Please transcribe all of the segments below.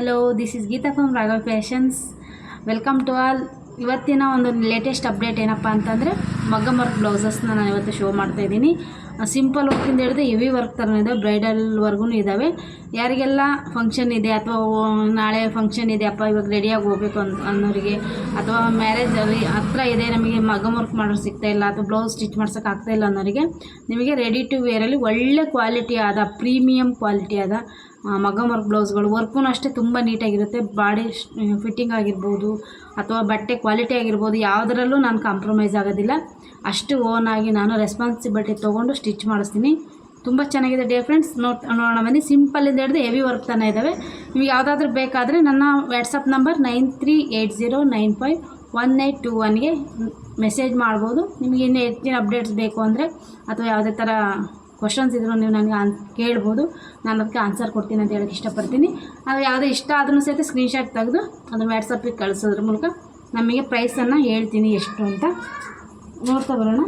Hello this is Geeta from Raghav fashions welcome to all ಇವತ್ತಿನ ಒಂದು latest update ಏನಪ್ಪ ಅಂತಂದರೆ ಮಗ್ಗಮ್ ವರ್ಕ್ ಬ್ಲೌಸಸ್ನ ನಾನು ಇವತ್ತು ಶೋ ಮಾಡ್ತಾ ಇದ್ದೀನಿ. ಸಿಂಪಲ್ ವರ್ಕಿಂದ ಹಿಡಿದು ಹೆವಿ ವರ್ಕ್ ಥರ ಇದೆ ಬ್ರೈಡಲ್ವರೆಗೂ ಇದ್ದಾವೆ ಯಾರಿಗೆಲ್ಲ ಫಂಕ್ಷನ್ ಇದೆ ಅಥವಾ ನಾಳೆ ಫಂಕ್ಷನ್ ಇದೆ, ಅಪ್ಪ ಇವಾಗ ರೆಡಿಯಾಗಿ ಹೋಗ್ಬೇಕು ಅಂತ ಅನ್ನೋರಿಗೆ ಅಥವಾ ಮ್ಯಾರೇಜಲ್ಲಿ ಹತ್ರ ಇದೆ, ನಮಗೆ ಮಗಮ್ ವರ್ಕ್ ಮಾಡೋರು ಸಿಗ್ತಾಯಿಲ್ಲ ಅಥವಾ ಬ್ಲೌಸ್ ಸ್ಟಿಚ್ ಮಾಡ್ಸೋಕೆ ಆಗ್ತಾ ಇಲ್ಲ ಅನ್ನೋರಿಗೆ ನಿಮಗೆ ರೆಡಿ ಟು ವೇರಲ್ಲಿ ಒಳ್ಳೆ ಕ್ವಾಲಿಟಿ ಆದ ಪ್ರೀಮಿಯಮ್ ಕ್ವಾಲಿಟಿ ಆದ ಮಗಮ್ ವರ್ಕ್ ಬ್ಲೌಸ್ಗಳು ವರ್ಕೂ ಅಷ್ಟೇ ತುಂಬ ನೀಟಾಗಿರುತ್ತೆ. ಬಾಡಿ ಫಿಟ್ಟಿಂಗ್ ಆಗಿರ್ಬೋದು ಅಥವಾ ಬಟ್ಟೆ ಕ್ವಾಲಿಟಿ ಆಗಿರ್ಬೋದು ಯಾವುದರಲ್ಲೂ ನಾನು ಕಾಂಪ್ರಮೈಸ್ ಆಗೋದಿಲ್ಲ. ಅಷ್ಟು ಓನ್ ಆಗಿ ನಾನು ರೆಸ್ಪಾನ್ಸಿಬಿಲಿಟಿ ತೊಗೊಂಡು ಸ್ಟಿಚ್ ಮಾಡಿಸ್ತೀನಿ. ತುಂಬ ಚೆನ್ನಾಗಿದೆ ಡೇ ಫ್ರೆಂಡ್ಸ್. ನೋಟ್, ನೋಡೋಣ ಬನ್ನಿ. ಸಿಂಪಲ್ಲಿಂದ ಹಿಡಿದು ಹೆವಿ ವರ್ಕ್ ತಾನೇ ಇದ್ದಾವೆ ನಿಮಗೆ ಯಾವುದಾದ್ರೂ ಬೇಕಾದರೆ ನನ್ನ WhatsApp number nine three eight zero nine five one eight two ಒನ್ಗೆ message ಮಾಡ್ಬೋದು. ನಿಮಗೆ ಇನ್ನೂ ಹೆಚ್ಚಿನ ಅಪ್ಡೇಟ್ಸ್ ಬೇಕು ಅಂದರೆ ಅಥವಾ ಯಾವುದೇ ಥರ ಕ್ವಶನ್ಸ್ ಇದ್ರು ನೀವು ನನಗೆ ಆನ್, ಕೇಳ್ಬೋದು. ನಾನು ಅದಕ್ಕೆ ಆನ್ಸರ್ ಕೊಡ್ತೀನಿ ಅಂತ ಹೇಳೋಕ್ಕೆ ಇಷ್ಟಪಡ್ತೀನಿ. ಅದು ಯಾವುದೇ ಇಷ್ಟ ಆದ್ರೂ ಸಹಿತ ಸ್ಕ್ರೀನ್ಶಾಟ್ ತೆಗೆದು ಅದನ್ನು ವ್ಯಾಟ್ಸಪ್ಪಿಗೆ ಕಳಿಸೋದ್ರ ಮೂಲಕ ನಮಗೆ ಪ್ರೈಸನ್ನು ಹೇಳ್ತೀನಿ ಎಷ್ಟು ಅಂತ. ನೋಡ್ತಾ ಬರೋಣ.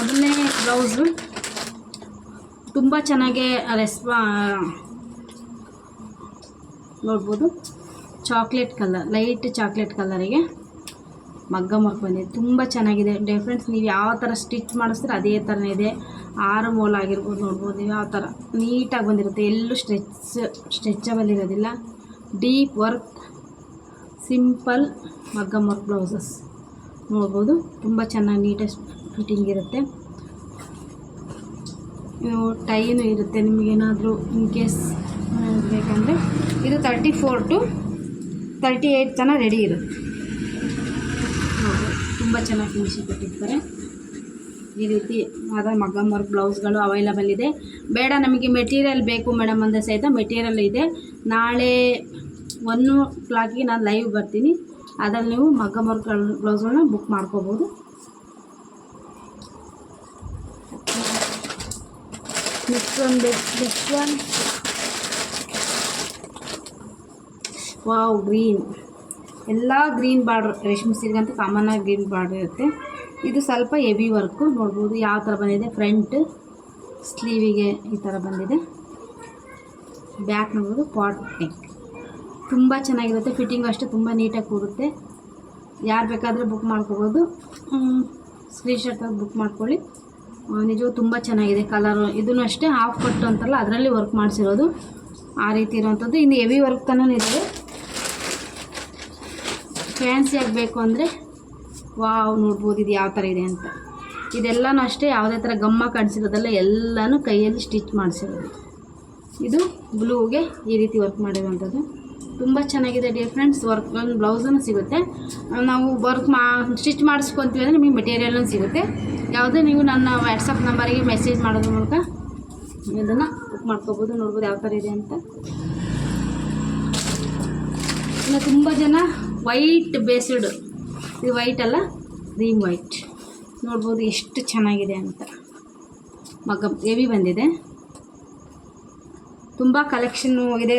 ಅದನ್ನೇ ಬ್ಲೌಸು ತುಂಬ ಚೆನ್ನಾಗಿ ರೆಸ್ಪಾ ನೋಡ್ಬೋದು. ಚಾಕ್ಲೇಟ್ ಕಲರ್ ಲೈಟ್ ಚಾಕ್ಲೇಟ್ ಕಲರಿಗೆ ಮಗ್ಗ ಬಂದಿದೆ. ತುಂಬ ಚೆನ್ನಾಗಿದೆ. ಡಿಫ್ರೆನ್ಸ್ ನೀವು ಯಾವ ಥರ ಸ್ಟಿಚ್ ಮಾಡಿಸ್ತೀರ ಅದೇ ಥರನೇ ಇದೆ. ಆರು ಮೋಲ್ ಆಗಿರ್ಬೋದು ನೋಡ್ಬೋದು, ಯಾವ ಥರ ನೀಟಾಗಿ ಬಂದಿರುತ್ತೆ. ಎಲ್ಲೂ ಸ್ಟ್ರೆಚ್ ಸ್ಟ್ರೆಚಬಲ್ ಇರೋದಿಲ್ಲ. Deep work simple maggam work blouses ನೋಡ್ಬೋದು. ತುಂಬ ಚೆನ್ನಾಗಿ ನೀಟಾಗಿ ಫಿಟ್ಟಿಂಗ್ ಇರುತ್ತೆ. ಟೈನು ಇರುತ್ತೆ. ನಿಮಗೇನಾದರೂ ಇನ್ ಕೇಸ್ ಬೇಕಂದರೆ ಇದು thirty four to thirty eight ತನಕ ರೆಡಿ ಇರುತ್ತೆ. ತುಂಬ ಚೆನ್ನಾಗಿ ಫಿನಿಶಿಂಗ್ ಕೊಟ್ಟಿರ್ತಾರೆ. ಈ ರೀತಿ ಆದ ಮಗಮ್ ವರ್ಕ್ ಬ್ಲೌಸ್ಗಳು ಅವೈಲಬಲ್ ಇದೆ. ಬೇಡ ನಮಗೆ ಮೆಟೀರಿಯಲ್ ಬೇಕು ಮೇಡಮ್ ಅಂದರೆ ಸಹಿತ ಮೆಟೀರಿಯಲ್ ಇದೆ. ನಾಳೆ ಒನ್ ಕ್ಲಾಕಿಗೆ ನಾನು ಲೈವ್ ಬರ್ತೀನಿ. ಅದರಲ್ಲಿ ನೀವು ಮಗ್ಗಮ್ ವರ್ಕ್ ಬ್ಲೌಸ್ಗಳನ್ನ ಬುಕ್ ಮಾಡ್ಕೋಬೋದು. Next one next one wow green ಎಲ್ಲ ಗ್ರೀನ್ ಬಾರ್ಡ್ರ್, ರೇಷ್ಮೆ ಸೀರೆಗಂತೂ ಕಾಮನ್ ಆಗಿ ಗ್ರೀನ್ ಬಾರ್ಡ್ರ್ ಇರುತ್ತೆ. ಇದು ಸ್ವಲ್ಪ ಹೆವಿ ವರ್ಕು ನೋಡ್ಬೋದು ಯಾವ ಥರ ಬಂದಿದೆ. ಫ್ರಂಟ್ ಸ್ಲೀವಿಗೆ ಈ ಥರ ಬಂದಿದೆ. ಬ್ಯಾಕ್ ನೋಡ್ಬೋದು ಪಾಟ್ ನೆಕ್ ತುಂಬ ಚೆನ್ನಾಗಿರುತ್ತೆ. ಫಿಟ್ಟಿಂಗ್ ಅಷ್ಟೇ ತುಂಬ ನೀಟಾಗಿ ಕೂರುತ್ತೆ. ಯಾರು ಬೇಕಾದರೂ ಬುಕ್ ಮಾಡ್ಕೋಬೋದು. ಸ್ಕ್ರೀನ್ಶಾಟ್ ತೆಗೆದು ಬುಕ್ ಮಾಡ್ಕೊಳ್ಳಿ. ನಿಜವೂ ತುಂಬ ಚೆನ್ನಾಗಿದೆ ಕಲರು ಇದನ್ನು ಅಷ್ಟೇ ಹಾಫ್ ಕಟ್ಟು ಅಂತಲ್ಲ, ಅದರಲ್ಲಿ ವರ್ಕ್ ಮಾಡಿಸಿರೋದು. ಆ ರೀತಿ ಇರುವಂಥದ್ದು ಇನ್ನು ಹೆವಿ ವರ್ಕ್ ತನೇ ಇದೆ. ಫ್ಯಾನ್ಸಿ ಆಗಬೇಕು ಅಂದರೆ ವಾವ್ ನೋಡ್ಬೋದು ಇದು ಯಾವ ಥರ ಇದೆ ಅಂತ. ಇದೆಲ್ಲನೂ ಅಷ್ಟೇ ಯಾವುದೇ ಥರ ಗಮ್ಮ ಕಾಣಿಸಿರೋದಲ್ಲ ಎಲ್ಲನೂ ಕೈಯಲ್ಲಿ ಸ್ಟಿಚ್ ಮಾಡಿಸಿರೋದು. ಇದು ಬ್ಲೂಗೆ ಈ ರೀತಿ ವರ್ಕ್ ಮಾಡಿರುವಂಥದ್ದು. ತುಂಬ ಚೆನ್ನಾಗಿದೆ ಡಿಯರ್ ಫ್ರೆಂಡ್ಸ್ ವರ್ಕ್ ಒಂದು ಬ್ಲೌಸನ್ನು ಸಿಗುತ್ತೆ. ನಾವು ವರ್ಕ್ ಮಾ ಸ್ಟಿಚ್ ಮಾಡಿಸ್ಕೊತೀವಿ ಅಂದರೆ ನಿಮಗೆ ಮೆಟೀರಿಯಲ್ನೂ ಸಿಗುತ್ತೆ. ಯಾವುದೇ ನೀವು ನನ್ನ ವಾಟ್ಸಪ್ ನಂಬರಿಗೆ ಮೆಸೇಜ್ ಮಾಡೋದ್ರ ಮೂಲಕ ಇದನ್ನು ಬುಕ್ ಮಾಡ್ಕೋಬೋದು, ನೋಡ್ಬೋದು ಯಾವ ಥರ ಇದೆ ಅಂತ. ಇನ್ನು ತುಂಬ ಜನ ವೈಟ್ ಬೇಸ್ಡ್ ಇದು ವೈಟ್ ಅಲ್ಲ? ಕ್ರೀಮ್ ವೈಟ್ ನೋಡ್ಬೋದು ಎಷ್ಟು ಚೆನ್ನಾಗಿದೆ ಅಂತ. ಮಗ ಹೆವಿ ಬಂದಿದೆ. ತುಂಬ ಕಲೆಕ್ಷನ್ನು ಇದೆ.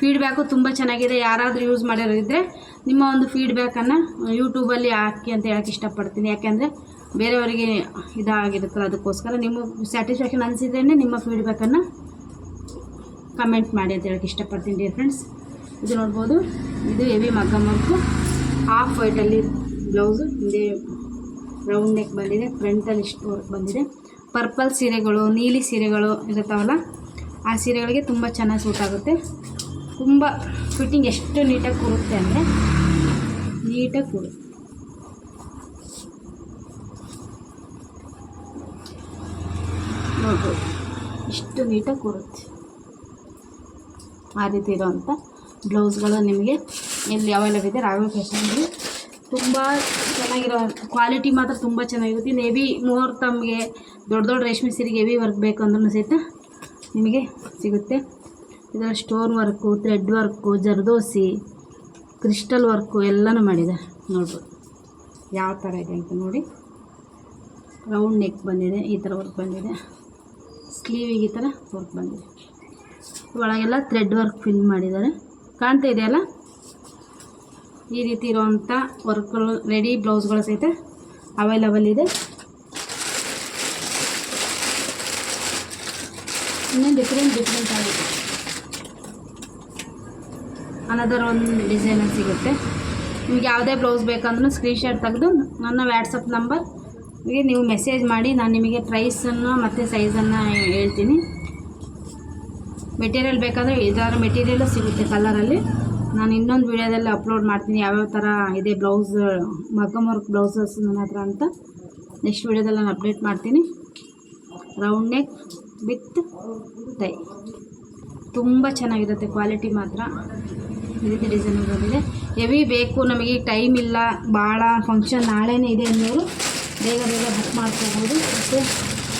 ಫೀಡ್ಬ್ಯಾಕು ತುಂಬ ಚೆನ್ನಾಗಿದೆ. ಯಾರಾದರೂ ಯೂಸ್ ಮಾಡಿರೋದಿದ್ದರೆ ನಿಮ್ಮ ಒಂದು ಫೀಡ್ಬ್ಯಾಕನ್ನು ಯೂಟ್ಯೂಬಲ್ಲಿ ಹಾಕಿ ಅಂತ ಹೇಳಕ್ಕೆ ಇಷ್ಟಪಡ್ತೀನಿ. ಯಾಕೆಂದರೆ ಬೇರೆಯವರಿಗೆ ಇದಾಗಿರುತ್ತಲ್ಲ, ಅದಕ್ಕೋಸ್ಕರ ನಿಮ್ಮ ಸ್ಯಾಟಿಸ್ಫ್ಯಾಕ್ಷನ್ ಅನಿಸಿದ್ರೇ ನಿಮ್ಮ ಫೀಡ್ಬ್ಯಾಕನ್ನು ಕಮೆಂಟ್ ಮಾಡಿ ಅಂತ ಹೇಳಕ್ಕೆ ಇಷ್ಟಪಡ್ತೀನಿ ಡಿಯರ್ ಫ್ರೆಂಡ್ಸ್ ಇದು ನೋಡ್ಬೋದು. ಇದು ಹೆವಿ ಮಗ್ಗ ವರ್ಕು ಹಾಫ್ ವೈಟಲ್ಲಿ ಬ್ಲೌಸು ಹಿಂದೆ ರೌಂಡ್ ನೆಕ್ ಬಂದಿದೆ. ಫ್ರಂಟಲ್ಲಿ ಇಷ್ಟು ಬಂದಿದೆ. ಪರ್ಪಲ್ ಸೀರೆಗಳು, ನೀಲಿ ಸೀರೆಗಳು ಇರುತ್ತಾವಲ್ಲ, ಆ ಸೀರೆಗಳಿಗೆ ತುಂಬ ಚೆನ್ನಾಗಿ ಸೂಟ್ ಆಗುತ್ತೆ. ತುಂಬ ಫಿಟ್ಟಿಂಗ್ ಎಷ್ಟು ನೀಟಾಗಿ ಕೂರುತ್ತೆ ಅಂದರೆ ನೀಟಾಗಿ ಕೂರುತ್ತೆ ನೋಡ್ಬೋದು. ಇಷ್ಟು ನೀಟಾಗಿ ಕೂರುತ್ತೆ ಆ ರೀತಿ ಇರೋವಂಥ ಬ್ಲೌಸ್ಗಳು ನಿಮಗೆ ಎಲ್ಲಿ ಅವೈಲೇಬಲ್ ಇದೆ ರಾಘವ ಫ್ಯಾಷನ್ಗೆ ತುಂಬ ಚೆನ್ನಾಗಿರೋ ಕ್ವಾಲಿಟಿ ಮಾತ್ರ ತುಂಬ ಚೆನ್ನಾಗಿರುತ್ತೆ. ಇನ್ನು ಮೋರ್ ತಮಗೆ ದೊಡ್ಡ ದೊಡ್ಡ ರೇಷ್ಮೆ ಸೀರೆಗೆ ಹೆವಿ ವರ್ಕ್ ಬೇಕು ಅಂದ್ರೂ ಸಹಿತ ನಿಮಗೆ ಸಿಗುತ್ತೆ. ಇದರ stone work thread work zardosi crystal work ಎಲ್ಲನೂ ಮಾಡಿದೆ. ನೋಡ್ಬೋದು. ಯಾವ ಥರ ಇದೆ ಅಂತ ನೋಡಿ. ರೌಂಡ್ ನೆಕ್ ಬಂದಿದೆ, ಈ ಥರ ವರ್ಕ್ ಬಂದಿದೆ. ಸ್ಲೀವಿಗೆ ಈ ಥರ ವರ್ಕ್ ಬಂದಿದೆ. ಒಳಗೆಲ್ಲ ಥ್ರೆಡ್ ವರ್ಕ್ ಫಿಲ್ ಮಾಡಿದ್ದಾರೆ. ಕಾಣ್ತಾ ಇದೆಯಲ್ಲ ಈ ರೀತಿ ಇರುವಂಥ ವರ್ಕ್ಗಳು ರೆಡಿ ಬ್ಲೌಸ್ಗಳು ಸಹಿತ ಅವೈಲಬಲ್ ಇದೆ. ಇನ್ನೊಂದು ಡಿಫ್ರೆಂಟ್ ಡಿಫ್ರೆಂಟ್ ಆಗಿದೆ. ಅನದರ್ ಒಂದು ಡಿಸೈನ್ ಸಿಗುತ್ತೆ. ನಿಮ್ಗೆ ಯಾವುದೇ ಬ್ಲೌಸ್ ಬೇಕಂದ್ರೂ ಸ್ಕ್ರೀನ್ಶಾಟ್ ತೆಗೆದು ನನ್ನ ವ್ಯಾಟ್ಸಪ್ ನಂಬರ್ಗೆ ನೀವು ಮೆಸೇಜ್ ಮಾಡಿ, ನಾನು ನಿಮಗೆ ಪ್ರೈಸನ್ನು ಮತ್ತು ಸೈಜನ್ನು ಹೇಳ್ತೀನಿ. ಮೆಟೀರಿಯಲ್ ಬೇಕಾದರೆ ಇದರ ಮೆಟೀರಿಯಲು ಸಿಗುತ್ತೆ ಕಲರಲ್ಲಿ. ನಾನು ಇನ್ನೊಂದು ವಿಡಿಯೋದಲ್ಲಿ ಅಪ್ಲೋಡ್ ಮಾಡ್ತೀನಿ ಯಾವ್ಯಾವ ಥರ ಇದೆ ಬ್ಲೌಸ್ ಮಗಮ್ ವರ್ಕ್ ಬ್ಲೌಸಸ್ ನನ್ನ ಹತ್ರ ಅಂತ. ನೆಕ್ಸ್ಟ್ ವಿಡಿಯೋದಲ್ಲಿ ನಾನು ಅಪ್ಡೇಟ್ ಮಾಡ್ತೀನಿ. ರೌಂಡ್ ನೆಕ್ ವಿತ್ ಟೈ ತುಂಬ ಚೆನ್ನಾಗಿರುತ್ತೆ ಕ್ವಾಲಿಟಿ ಮಾತ್ರ. ಈ ಡಿಸೈನ್ ಬಂದಿದೆ ಹೆವಿ ಬೇಕು, ನಮಗೆ ಟೈಮ್ ಇಲ್ಲ, ಭಾಳ ಫಂಕ್ಷನ್ ನಾಳೆನೇ ಇದೆ ಅನ್ನೋರು ಬೇಗ ಬೇಗ ಬುಕ್ ಮಾಡ್ಕೋಬೋದು. ಮತ್ತು